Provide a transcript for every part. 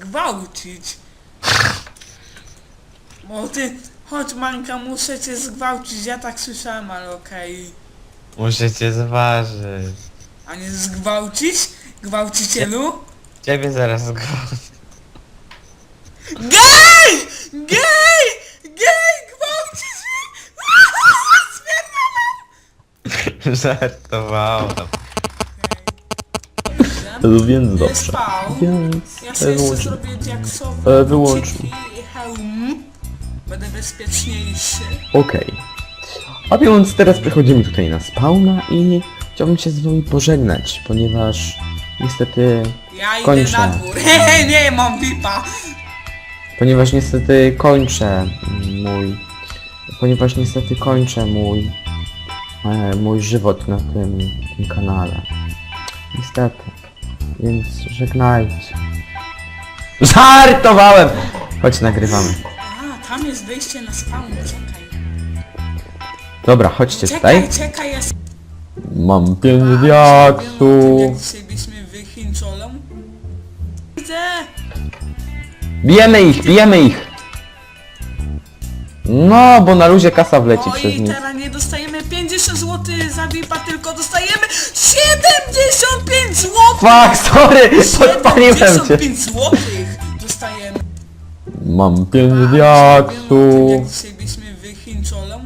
gwałcić. Bo ty, chodź Mańka, muszę cię zgwałcić, ja tak słyszałem, ale okej. Muszę cię zważyć. A nie zgwałcić? Gwałcicielu? Ciebie zaraz go... GEJ! GEJ! GEJ! Gwałcisz mnie! Żartowałem. Więc dobrze. spał. Więc Ja sobie jeszcze wyłącz. zrobię diaksowe E, wyłącz. buciki i hełm. Będę bezpieczniejszy. Okej. A więc teraz przechodzimy tutaj na spawna i chciałbym się z wami pożegnać, ponieważ niestety, Ja idę Kończę. na dwór. Hehe, nie mam VIPa. ponieważ niestety kończę mój, ponieważ niestety kończę mój, e, mój żywot na tym, tym kanale. Niestety. Więc żegnajcie. Żartowałem! Chodź nagrywamy. A, tam jest wyjście na spawn, czekaj. Dobra, chodźcie Czekaj, tutaj. czekaj, ja s- Mam pięć Jak diaksów. dzisiaj. Widzę! Bijemy ich, bijemy ich! No, bo na luzie kasa wleci O przez i teraz nie dostajemy 50 zł za VIPa, tylko dostajemy 75 zł! Fuck, sorry! Podpaliłem cię! 75 zł dostajemy. Mam pięć Jak diaksów. dzisiaj byśmy wychińczolą.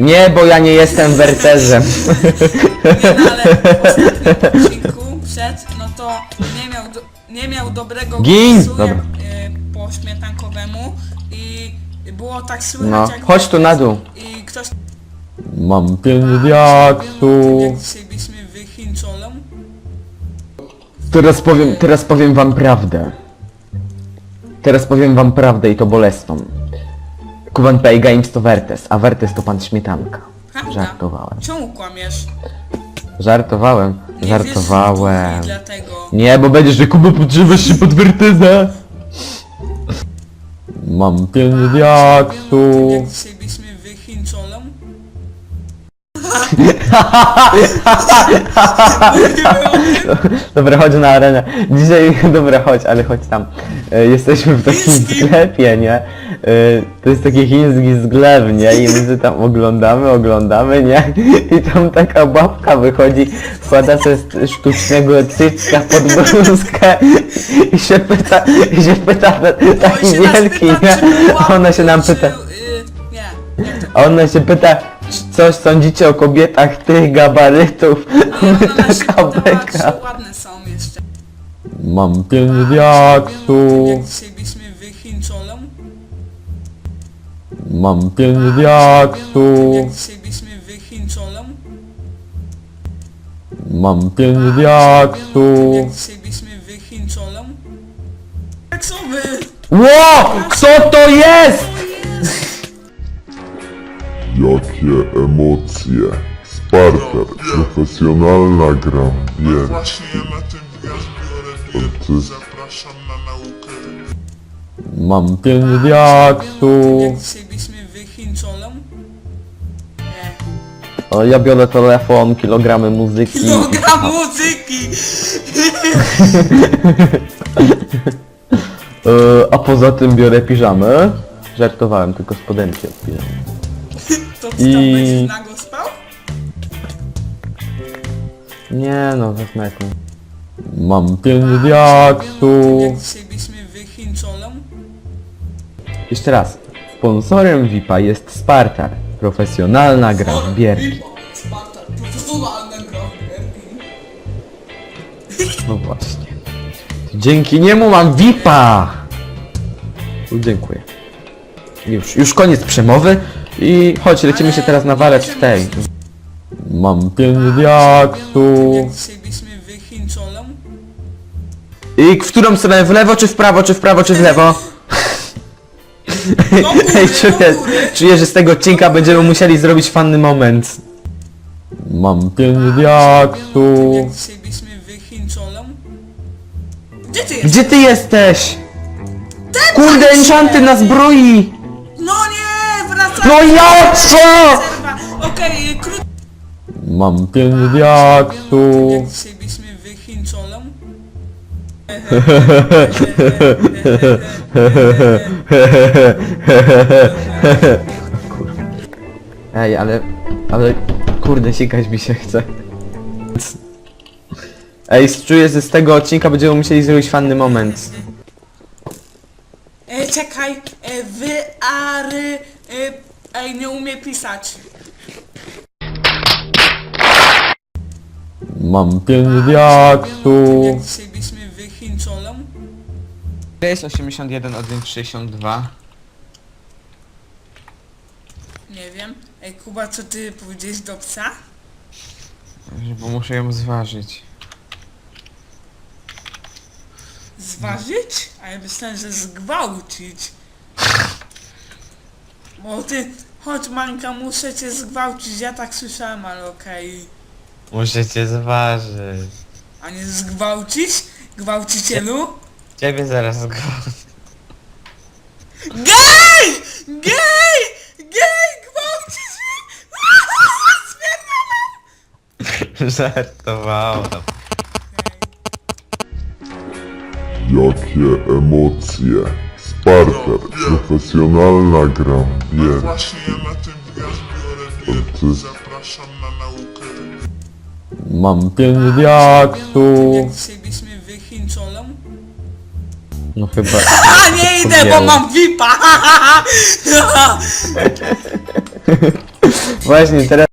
Nie, bo ja nie jestem werterzem. Nie, no ale w ostatnim odcinku przed, no to nie miał, do, nie miał dobrego Gin! głosu Dobra. jak, e, po śmietankowemu i było tak słychać No, jak chodź tu na dół. i ktoś Mam pięć jak diaksów. dzisiaj Teraz powiem, teraz powiem wam prawdę. Teraz powiem wam prawdę i to bolesną. Kuban Pay Games to Vertes, a Vertes to pan Śmietanka. Prawda? Żartowałem. Czemu kłamiesz? Żartowałem. Nie Żartowałem. Wiesz, dlatego. Nie, bo będziesz, że Kuba podszywasz się pod Verteza. Mam pięć Jak diaksów. dzisiaj. Dobra, chodź na arenę. Dzisiaj, dobra, chodź, ale chodź tam. E, jesteśmy w takim sklepie, nie? E, to jest taki chiński sklep, nie? I my tam oglądamy, oglądamy, nie? I tam taka babka wychodzi, wkłada sobie st- sztucznego cycka pod bluzkę i się pyta, i się pyta, taki się nas wielki, nie? ona się nam pyta, y, nie. Jak to a ona się pyta, czy coś sądzicie o kobietach tych gabarytów? Nie, ona się Taka pytała, beka. czy ładne są jeszcze. Mam pięć Jak diaksów. dzisiaj wychińczolą. Mam pięć Jak diaksów. dzisiaj wychińczolą. Mam pięć Jak diaksów. dzisiaj wychińczolą. Ło! Kto to jest? Jakie emocje. Sparter, profesjonalna gra, więc Właśnie ja na tym wjazd biorę jest- Zapraszam na naukę. Mam pięć Jak diaksów. dzisiaj byśmy wychińczolą. Nie. O, ja biorę telefon, kilogramy muzyki. Program muzyki! E, a poza tym biorę piżamę. Żartowałem, tylko spodenki od piżamy. I- tam będziesz nago spał? Nie no, wezmę jakąś. Mam pięć Jak diaksów. wychińczolą. Jeszcze raz. Sponsorem VIP-a jest Spartar. Profesjonalna gra w bierki. Sparta, profesjonalna gra w gierki. No właśnie. Dzięki niemu mam VIP-a! Dziękuję. Już, już koniec przemowy i chodź, lecimy się teraz nawalać w tej. Mam pięć diaksów. I w którą stronę? W lewo czy w prawo, czy w prawo, czy w lewo? Do góry, Ej, do czuję, góry. czuję, że z tego odcinka będziemy musieli zrobić fanny moment. Mam pięć diaksów. Gdzie ty jesteś? Gdzie ty jesteś? Kurde, enchanty na zbroi! No nie, No ja co? Okej, krótko. Mam pięć Jak diaksów. wychińczolą. Ej, ale... Ale... Kurde, sikać mi się chce. Ej, czuję, że z tego odcinka będziemy musieli zrobić fanny moment. E, czekaj, e, wy, ary, e, ej, nie umie pisać. Mam pięć diaksów. Jak dzisiaj byliśmy wychincholą. To jest 81, 1, 62. Nie wiem. Ej, Kuba, co ty powiedziałeś do psa? Bo muszę ją zważyć. Zważyć? A ja myślałem, że zgwałcić. Bo ty, chodź Manka, muszę cię zgwałcić, ja tak słyszałem, ale okej. Muszę cię zważyć. A nie zgwałcić? Gwałcicielu? Ciebie zaraz go. Gej! Gej! Gej! Gwałciciel! Żartowałem. Jakie emocje. Sparter, profesjonalna gra, wiem. właśnie ja na wjazd biorę Zapraszam na naukę. Mam pięć diaksów. wychincholą. No chyba... A nie idę, bo mam VIPa! Właśnie, teraz